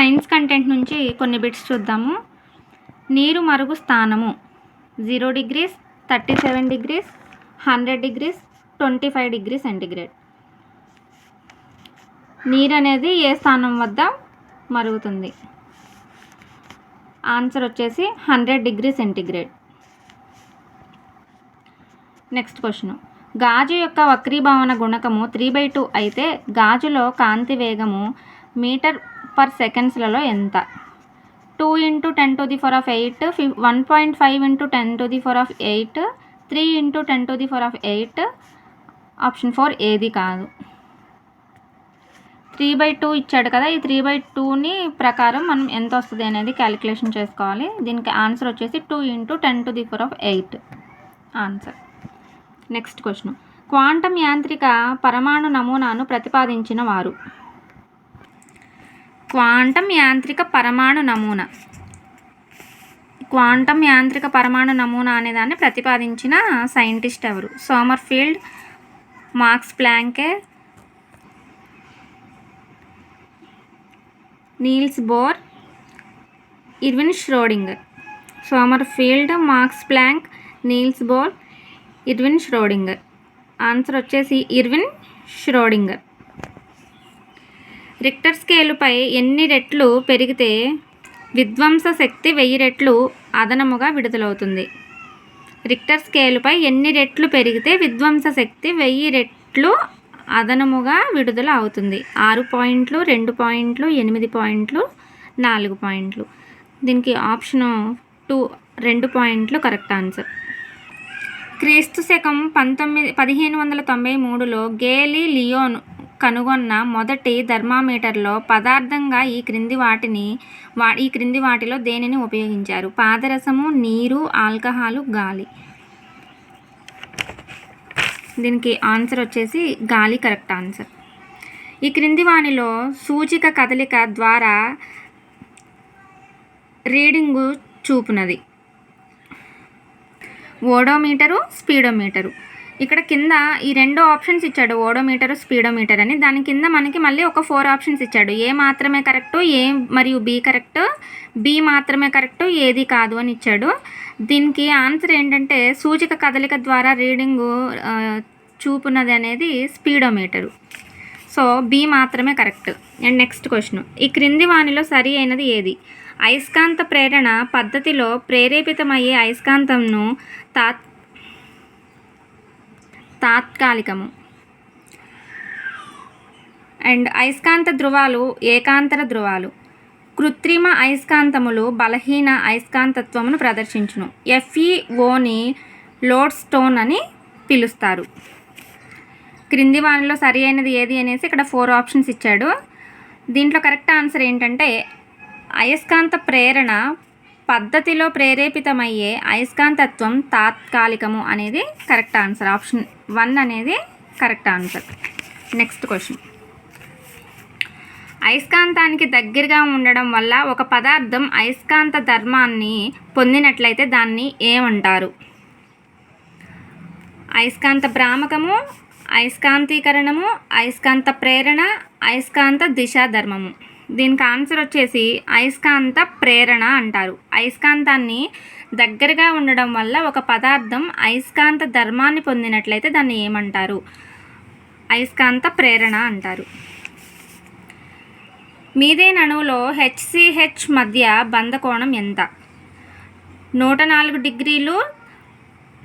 Science content నుంచి కొన్ని bits చూద్దాము. నీరు మరుగు స్థానము. Zero degrees thirty seven degrees hundred degrees twenty five degree centigrade. నీరు అనేది ఏ స్థానం వద్ద మరుగుతుంది? ఆన్సర్ వచ్చేసి hundred degree centigrade. Next question. గాజు యొక్క వక్రీభవన గుణకము త్రీ బై టూ అయితే గాజులో కాంతి వేగము మీటర్ పర్ సెకండ్స్లలో ఎంత? Two into ten to the four of eight ఫి one point five into ten to the four of eight three into ten to the four of eight option four ఏది కాదు. Three by two ఇచ్చాడు కదా ఈ three by టూని ప్రకారం మనం ఎంత వస్తుంది అనేది క్యాలిక్యులేషన్ చేసుకోవాలి. దీనికి ఆన్సర్ వచ్చేసి two into ten to the four of eight answer next question quantum యాంత్రిక పరమాణు నమూనాను ప్రతిపాదించిన వారు క్వాంటం యాంత్రిక పరమాణు నమూనా. క్వాంటం యాంత్రిక పరమాణు నమూనా అనే దాన్ని ప్రతిపాదించిన సైంటిస్ట్ ఎవరు? Sommerfeld Max Planck Niels Bohr Erwin Schrodinger. Sommerfeld Max Planck Niels Bohr Erwin Schrodinger. Answer వచ్చేసి ఇర్విన్ ష్రోడింగర్. రిక్టర్ స్కేలుపై ఎన్ని రెట్లు పెరిగితే విధ్వంస శక్తి వెయ్యి రెట్లు అదనముగా విడుదలవుతుంది. రిక్టర్ స్కేలుపై ఎన్ని రెట్లు పెరిగితే విధ్వంస శక్తి వెయ్యి రెట్లు అదనముగా విడుదల అవుతుంది ఆరు పాయింట్లు రెండు పాయింట్లు ఎనిమిది పాయింట్లు నాలుగు పాయింట్లు. దీనికి ఆప్షన్ టూ రెండు పాయింట్లు కరెక్ట్ ఆన్సర్. క్రీస్తు శకం పంతొమ్మిది పదిహేను వందల తొంభై మూడులో గేలీ లియోన్ కనుగొన్న మొదటి థర్మామీటర్లో పదార్థంగా ఈ క్రింది వాటిని వా ఈ క్రింది వాటిలో దేనిని ఉపయోగించారు? పాదరసము నీరు ఆల్కహాలు గాలి. దీనికి ఆన్సర్ వచ్చేసి గాలి కరెక్ట్ ఆన్సర్. ఈ క్రింది వానిలో సూచిక కదలిక ద్వారా రీడింగు చూపునది. Odometer speedometer. ఇక్కడ కింద ఈ రెండు ఆప్షన్స్ ఇచ్చాడు ఓడోమీటరు స్పీడోమీటర్ అని. దాని కింద మనకి మళ్ళీ ఒక ఫోర్ ఆప్షన్స్ ఇచ్చాడు. ఏ మాత్రమే కరెక్ట్ ఏ మరియు బి కరెక్ట్ బి మాత్రమే కరెక్ట్ ఏది కాదు అని ఇచ్చాడు. దీనికి ఆన్సర్ ఏంటంటే సూచిక కదలిక ద్వారా రీడింగు చూపునది అనేది స్పీడోమీటరు సో బి మాత్రమే కరెక్ట్ అండ్ నెక్స్ట్ క్వశ్చన్ ఈ క్రింది వానిలో సరి అయినది ఏది? అయస్కాంత ప్రేరణ పద్ధతిలో ప్రేరేపితమయ్యే అయస్కాంతంను తాత్ తాత్కాలికము. అండ్ అయస్కాంత ధృవాలు ఏకాంతర ధృవాలు కృత్రిమ అయస్కాంతములు బలహీన అయస్కాంతత్వమును ప్రదర్శించును. ఎఫ్ఈఓని లోడ్ స్టోన్ అని పిలుస్తారు. క్రింది వానిలో సరి అయినది ఏది అనేసి ఇక్కడ ఫోర్ ఆప్షన్స్ ఇచ్చాడు. దీంట్లో కరెక్ట్ ఆన్సర్ ఏంటంటే అయస్కాంత ప్రేరణ పద్ధతిలో ప్రేరేపితమయ్యే అయస్కాంతత్వం తాత్కాలికము అనేది కరెక్ట్ ఆన్సర్. ఆప్షన్ వన్ అనేది కరెక్ట్ ఆన్సర్. Next question. అయస్కాంతానికి దగ్గరగా ఉండడం వల్ల ఒక పదార్థం అయస్కాంత ధర్మాన్ని పొందినట్లయితే దాన్ని ఏమంటారు? అయస్కాంత భ్రామకము అయస్కాంతీకరణము అయస్కాంత ప్రేరణ అయస్కాంత దిశాధర్మము. దీనికి ఆన్సర్ వచ్చేసి అయస్కాంత ప్రేరణ అంటారు. అయస్కాంతాన్ని దగ్గరగా ఉండడం వల్ల ఒక పదార్థం అయస్కాంత ధర్మాన్ని పొందినట్లయితే దాన్ని ఏమంటారు? అయస్కాంత ప్రేరణ అంటారు. మీదే అణువులో హెచ్సిహెచ్ మధ్య బంధకోణం ఎంత? నూట నాలుగు డిగ్రీలు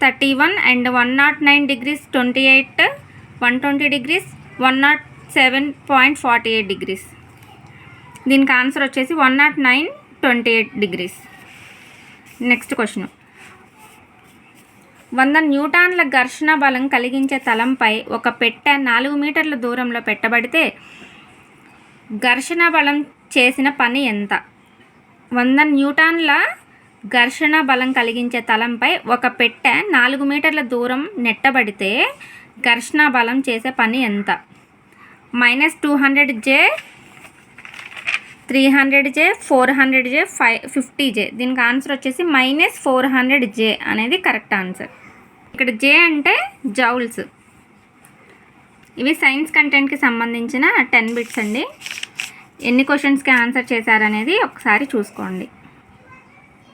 thirty one and one nought nine degrees twenty eight one twenty degrees one nought seven point forty eight degrees. దీనికి ఆన్సర్ వచ్చేసి one nought nine twenty eight degrees. Next question. వంద న్యూటాన్ల ఘర్షణ బలం కలిగించే తలంపై ఒక పెట్టె నాలుగు మీటర్ల దూరంలో పెట్టబడితే ఘర్షణ బలం చేసిన పని ఎంత? వంద న్యూటాన్ల ఘర్షణ బలం కలిగించే తలంపై ఒక పెట్టె నాలుగు మీటర్ల దూరం నెట్టబడితే ఘర్షణ బలం చేసే పని ఎంత? Minus two hundred J three hundred J four hundred J five fifty J. దీనికి ఆన్సర్ వచ్చేసి మైనస్ ఫోర్ హండ్రెడ్ జే అనేది కరెక్ట్ ఆన్సర్. ఇక్కడ జే అంటే జౌల్స్. ఇవి సైన్స్ కంటెంట్కి సంబంధించిన టెన్ బిట్స్ అండి. ఎన్ని క్వశ్చన్స్కి ఆన్సర్ చేశారనేది ఒకసారి చూసుకోండి.